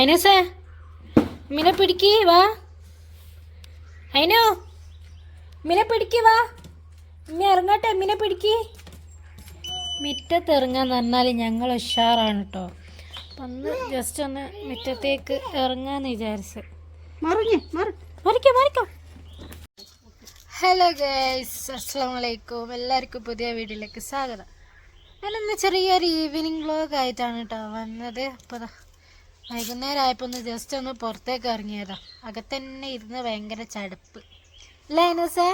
അയിനസേ മിനെ പിടിക്കേ വാ. അയിനോ മിനെ പിടിക്കേ വാ. ഇമ്മ ഇറങ്ങട്ടെ മിനെ പിടിക്കേ. മുറ്റത്ത് ഇറങ്ങാന്ന് പറഞ്ഞാൽ ഞങ്ങൾ ഉഷാറാണ് കേട്ടോ അപ്പം ഒന്ന് ജസ്റ്റ് ഒന്ന് മുറ്റത്തേക്ക് ഇറങ്ങാന്ന് വിചാരിച്ച്. മറിക്കോ മറിക്കോ. ഹലോ ഗൈസ് അസ്സാം വലൈക്കും എല്ലാവർക്കും പുതിയ വീഡിയോയിലേക്ക് സ്വാഗതം. ഞാനിന്ന് ചെറിയൊരു ഈവനിങ് വ്ലോഗ് ആയിട്ടാണ് കേട്ടോ വന്നത്. അപ്പോൾ വൈകുന്നേരം ഒന്ന് ജസ്റ്റ് ഒന്ന് പുറത്തേക്ക് ഇറങ്ങിയതാ. അകത്തന്നെ ഇരുന്ന് ഭയങ്കര ചടുപ്പ്. അല്ലേ അൈനസേ?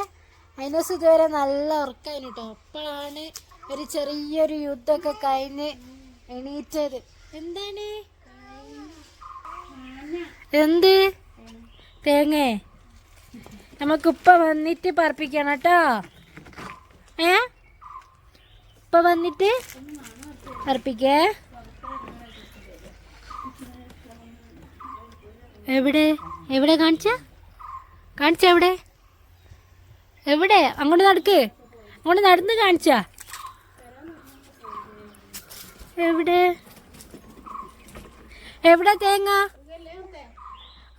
അൈനസ് ഇതുവരെ നല്ല ഉറക്കായിരുന്നു കേട്ടോ അപ്പോഴാണ് ഒരു ചെറിയൊരു യുദ്ധമൊക്കെ കഴിഞ്ഞ് എണീറ്റത്. എന്താണ്? എന്ത്? തേങ്ങേ? നമുക്ക് ഉപ്പ വന്നിട്ട് പറപ്പിക്കണം കേട്ടോ. ഏ? ഉപ്പ വന്നിട്ട് പറപ്പിക്കേ? എവിടെ? എവിടെ കാണിച്ച? കാണിച്ച എവിടെ? എവിടെ? അങ്ങോട്ട് നടക്ക്. അങ്ങോട്ട് നടന്ന് കാണിച്ച. എവിടെ? എവിടെ തേങ്ങ?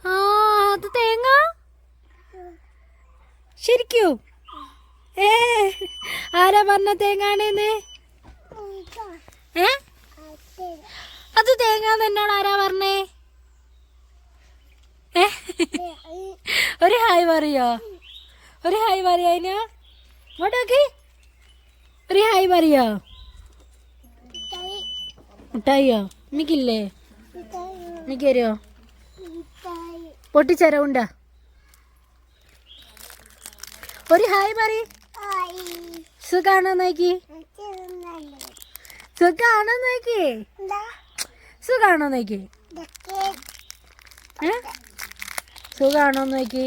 ആ അത് തേങ്ങ? ശരിക്കൂ. ഏ ആരാ പറഞ്ഞ തേങ്ങാണെന്ന്? ഏ? അത് തേങ്ങ തന്നെയാണ് ആരാ പറഞ്ഞേ? ഒരു ഹായ് പറയോ? ഒരു ഹായ് പറയോ അതിന്? ഇങ്ങോട്ടോക്കി ഒരു ഹായ് പറയോ? മുട്ടായിയോ എനിക്കില്ലേ എനിക്ക് തരുമോ പൊട്ടിച്ചരവുണ്ടോ? ഒരു ഹായ് പറ സുഖാണോ നോക്കി? സുഖാണോ നോക്കി? സുഖാണോ നോക്കി? ഏ? സുഖാണോ നോക്കി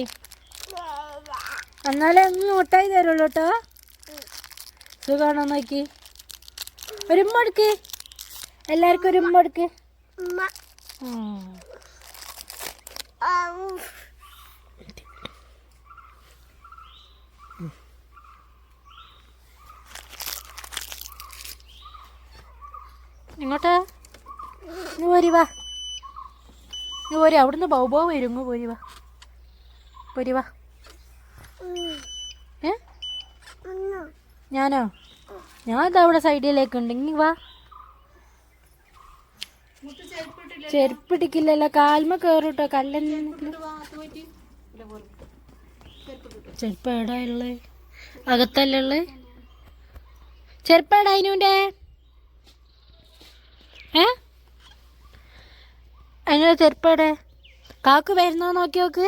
എന്നാലേ ഒന്ന് മുട്ടായി തരുള്ളൂ കേട്ടോ. സുഖാണോ നോക്കി ഒരു ഉമ്മ എടുക്ക്. എല്ലാവർക്കും ഒരു ഉമ്മ എടുക്ക്. ഉം. ഇങ്ങോട്ടാ. ഇങ്ങ് പോരി വാ. ഇങ്ങ് പോരി. അവിടുന്ന് ബൗബോ വരും. ഇങ്ങ് പോരി വാ. പോരി വാ. ഏ? ഞാനോ? ഞാൻ ഇതാ അവിടെ സൈഡിലേക്ക് ഉണ്ട് ഇങ്ങ് വാ. ചെരുപ്പിടിക്കില്ലല്ലോ കാൽമ കേറൂട്ടോ. കല്ല ചെരുപ്പ് എവിടാ ഉള്ളത് അകത്തല്ലേ ഉള്ളത് ചെരുപ്പ് എടാ അതിനുണ്ടേ ഏ? അതിനുള്ള ചെരുപ്പടെ കാക്ക് വരുന്നോ നോക്കി നോക്ക്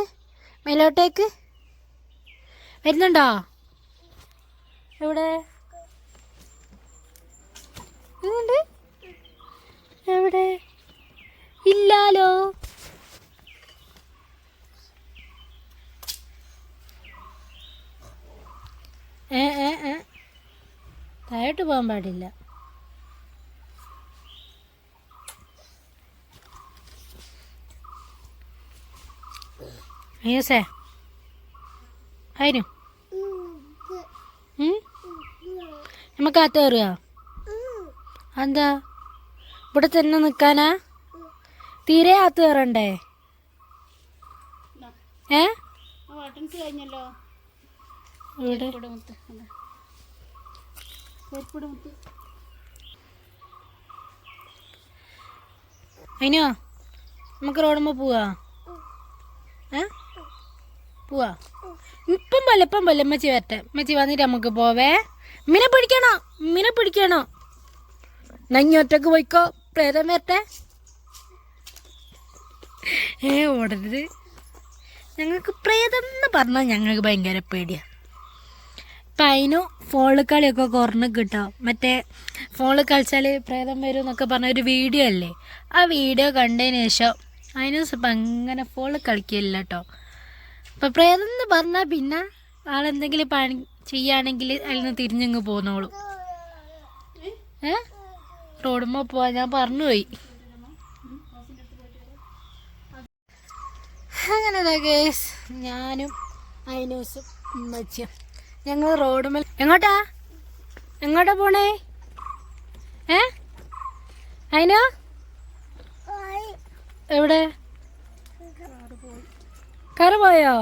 മേലോട്ടേക്ക്. വരുന്നുണ്ടോ? എവിടെ? എവിടെ? ഇല്ലാലോ? ഏ ഏ ഏ. താഴോട്ട് പോകാൻ പാടില്ല. അയ്യോസേ അതിനു നമുക്ക് അകത്ത് കയറുക എന്താ ഇവിടെ തന്നെ നിൽക്കാനാ? തീരെ അകത്ത് കയറണ്ടേ? ഏ? അതിനോ നമുക്ക് റോഡുമ്പോ പോവാ. ഏ? പോവാ. ഇപ്പം പോലെ ഇപ്പം പോലെ അമ്മച്ചി വരട്ടെ. അമ്മച്ചി വന്നിട്ട് നമുക്ക് പോവേ. മിനെ പിടിക്കണോ? മിനെ പിടിക്കണോ? നഞ്ഞൊറ്റക്ക് പോയിക്കോ. പ്രേതം വരട്ടെ. ഏ ഓടരുത്. ഞങ്ങൾക്ക് പ്രേതം എന്ന് പറഞ്ഞാൽ ഞങ്ങൾക്ക് ഭയങ്കര പേടിയാണ് ഇപ്പം അതിനു ഫോണിൽ കളിയൊക്കെ കുറഞ്ഞ് കിട്ടും. മറ്റേ ഫോണിൽ കളിച്ചാൽ പ്രേതം വരും എന്നൊക്കെ പറഞ്ഞ ഒരു വീഡിയോ അല്ലേ? ആ വീഡിയോ കണ്ടതിന് ശേഷം അതിന് ഇപ്പം അങ്ങനെ ഫോണിൽ കളിക്കില്ല കേട്ടോ. അപ്പം പ്രേതം എന്ന് പറഞ്ഞാൽ പിന്നെ ആളെന്തെങ്കിലും പണി ചെയ്യുകയാണെങ്കിൽ അതിൽ നിന്ന് തിരിഞ്ഞങ്ങ് പോന്നോളൂ. ഏ? റോഡുമ്പോൾ പോവാൻ ഞാൻ പറഞ്ഞു പോയി. അങ്ങനെ ഗേസ്. ഞാനും അയനൂസും മച്ചും ഞങ്ങൾ റോഡുമേൽ എങ്ങോട്ടാ? എങ്ങോട്ടാ പോണേ? ഏ? അയനോ? എവിടെ? കര പോയോ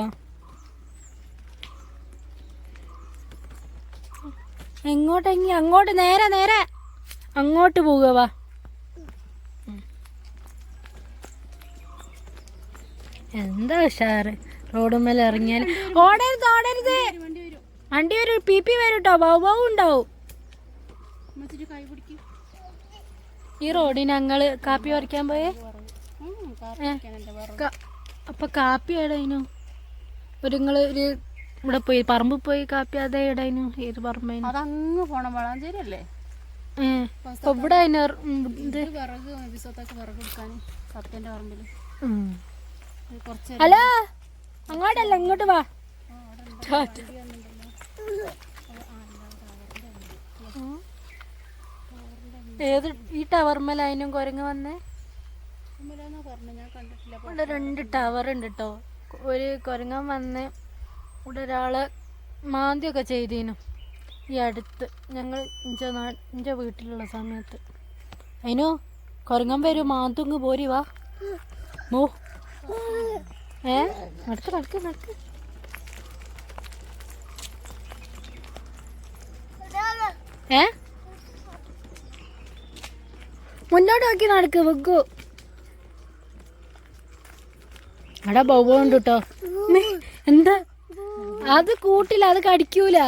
എങ്ങോട്ടെങ്കി അങ്ങോട്ട് നേരെ നേരെ. അങ്ങോട്ട് പോവുക വാ. എന്താ ഉഷാറ്? റോഡുമ്മേൽ ഇറങ്ങിയാൽ ഓടരുത് ഓടരുത്. വണ്ടി വരും പി പി വരും കേട്ടോ വൗ ഉണ്ടാവും. കൈ പിടിക്കും ഈ റോഡിന് ഞങ്ങൾ കാപ്പി പറിക്കാൻ പോയേ? അപ്പൊ കാപ്പി ഏടായിനു ഒരു ഒരു ഇവിടെ പോയി പറമ്പിൽ പോയി കാപ്പി അതേ ഏടായിനു ഏത് പറമ്പേനു അതങ്ങ് പോണം വളാഞ്ചേരി അല്ലേ ഇവിടെ ഇത് വിറക് വിസത്തൊക്കെ വിറക് കുറച്ച് ഹലോ അങ്ങോട്ടല്ല ഇങ്ങോട്ട് വാ. ഏത് ഈ ടവർമേൽ കുരങ്ങ് വന്നേ ഇന്നലെന്നാ പറഞ്ഞു ഞാൻ കണ്ടിട്ടില്ല അപ്പൊ ഇവിടെ രണ്ട് ടവർ ഉണ്ട് കേട്ടോ ഒരു കുരങ്ങൻ വന്ന് ഇവിടെ ഒരാൾ മാന്തിയൊക്കെ ചെയ്തീനു. ഈ അടുത്ത് ഞങ്ങൾ ഇഞ്ച നാ വീട്ടിലുള്ള സമയത്ത്. അതിനു കുരങ്ങൻ വരും മാന്തുങ്ങ് പോരി വാ. മോ. ഏ? നടക്ക് നടക്ക് നടക്ക്. ഏ? മുന്നോട്ട് നോക്കി നടക്ക് വെക്കൂ. അവിടെ ബൗബുണ്ട് കേട്ടോ എന്താ? അത് കൂട്ടില്ല അത് കടിക്കൂല.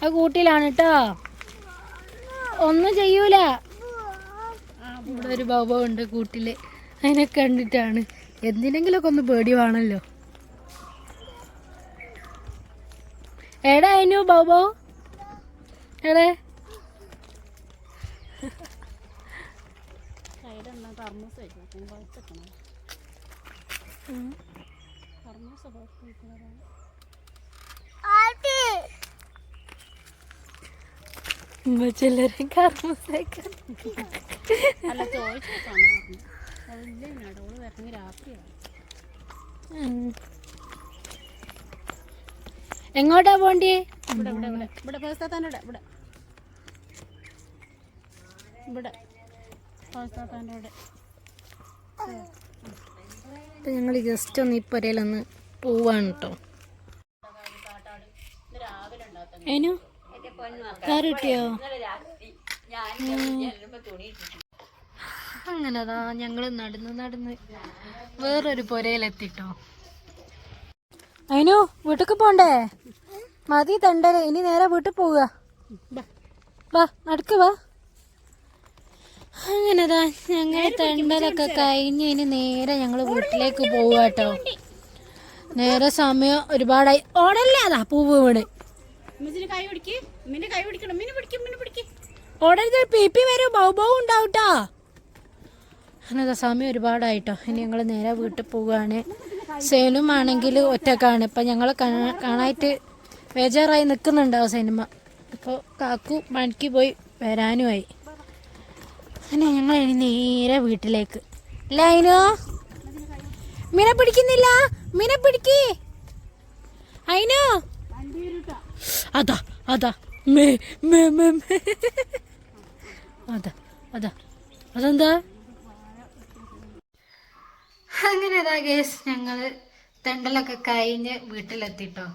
അത് കൂട്ടിലാണ് കേട്ടോ ഒന്നും ചെയ്യൂല. ഇവിടെ ഒരു ബൗബോ ഉണ്ട് കൂട്ടിൽ. അതിനെ കണ്ടിട്ടാണ്. എന്തിനെങ്കിലൊക്കെ ഒന്ന് പേടി വേണല്ലോ. എടാ അതിനു ബൗബോ. എടേ. സൈഡെല്ലാം കർമ്മൂസ് വെച്ചു? കർമ്മൂസ എങ്ങോട്ടാ പോണ്ടി ഇവിടെ ഇവിടെ ഇവിടെ. ഇവിടെ ഇവിടെ. ഇവിടെ. ഇവിടെ ഇപ്പം ഞങ്ങൾ ജസ്റ്റ് ഒന്ന് ഈ പുരയിലൊന്ന് പോവാണ് കേട്ടോ കയറി കിട്ടിയോ? അങ്ങനെതാ ഞങ്ങൾ നടന്ന് നടന്ന് വേറൊരു പുരയിലെത്തിട്ടോ അതിനു വീട്ടിക്ക് പോണ്ടേ? മതി തണ്ടല്ലേ ഇനി നേരെ വീട്ടിൽ പോവുക. വാ നടക്ക് വാ. അങ്ങനെതാ ഞങ്ങൾ തെണ്ടലൊക്കെ കഴിഞ്ഞ് ഇനി നേരെ ഞങ്ങൾ വീട്ടിലേക്ക് പോവുക കേട്ടോ നേരെ സമയം ഒരുപാടായി. ഓടല്ലേ അതാ പൂവ് വീണ്. ഓടരുത് പി പി വരും ബൗബവും ഉണ്ടാവട്ടോ അങ്ങനെതാ സമയം ഒരുപാടായിട്ടോ ഇനി ഞങ്ങൾ നേരെ വീട്ടിൽ പോവുകയാണ് സേനും ആണെങ്കിൽ ഒറ്റക്കാണ്. ഇപ്പം ഞങ്ങൾ കാണാനായിട്ട് ബേജാറായി നിൽക്കുന്നുണ്ടാവും സിനിമ. ഇപ്പോൾ കാക്കു പണിക്ക് പോയി വരാനുമായി. അങ്ങനെ ഞങ്ങൾ ഇനി നേരെ വീട്ടിലേക്ക്. ലൈനോ മീനെ പിടിക്കുന്നില്ല. മീനെ പിടിക്ക്. അയിനോ? അതാ അതാ. മേ മേ മേ അതാ അതാ. അതെന്താ? അങ്ങനെ കേസ് ഞങ്ങൾ തെണ്ടലൊക്കെ കഴിഞ്ഞ് വീട്ടിലെത്തിട്ടോ.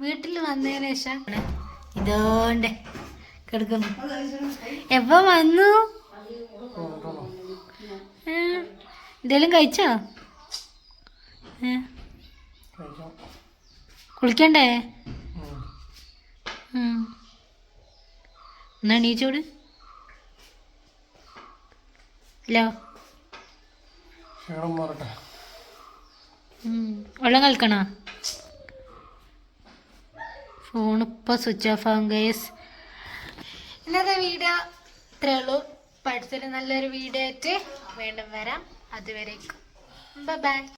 വീട്ടിൽ വന്നതിന് ശേഷം ഇതോണ്ട് കിടക്കുന്നു. എപ്പോ വന്നു? എന്തേലും കഴിച്ചോ? കുളിക്കണ്ടേ. എന്നാ എണീച്ചോട്? ഹലോ. വെള്ളം കളിക്കണോ ഫോൺ ഇപ്പോൾ സ്വിച്ച് ഓഫ് ആകും ഗേസ് ഇന്നത്തെ വീഡിയോ ഇത്രേ ഉള്ളൂ. പഠിച്ചൊരു നല്ലൊരു വീഡിയോ ആയിട്ട് വീണ്ടും വരാം. അതുവരേക്കും. ബൈ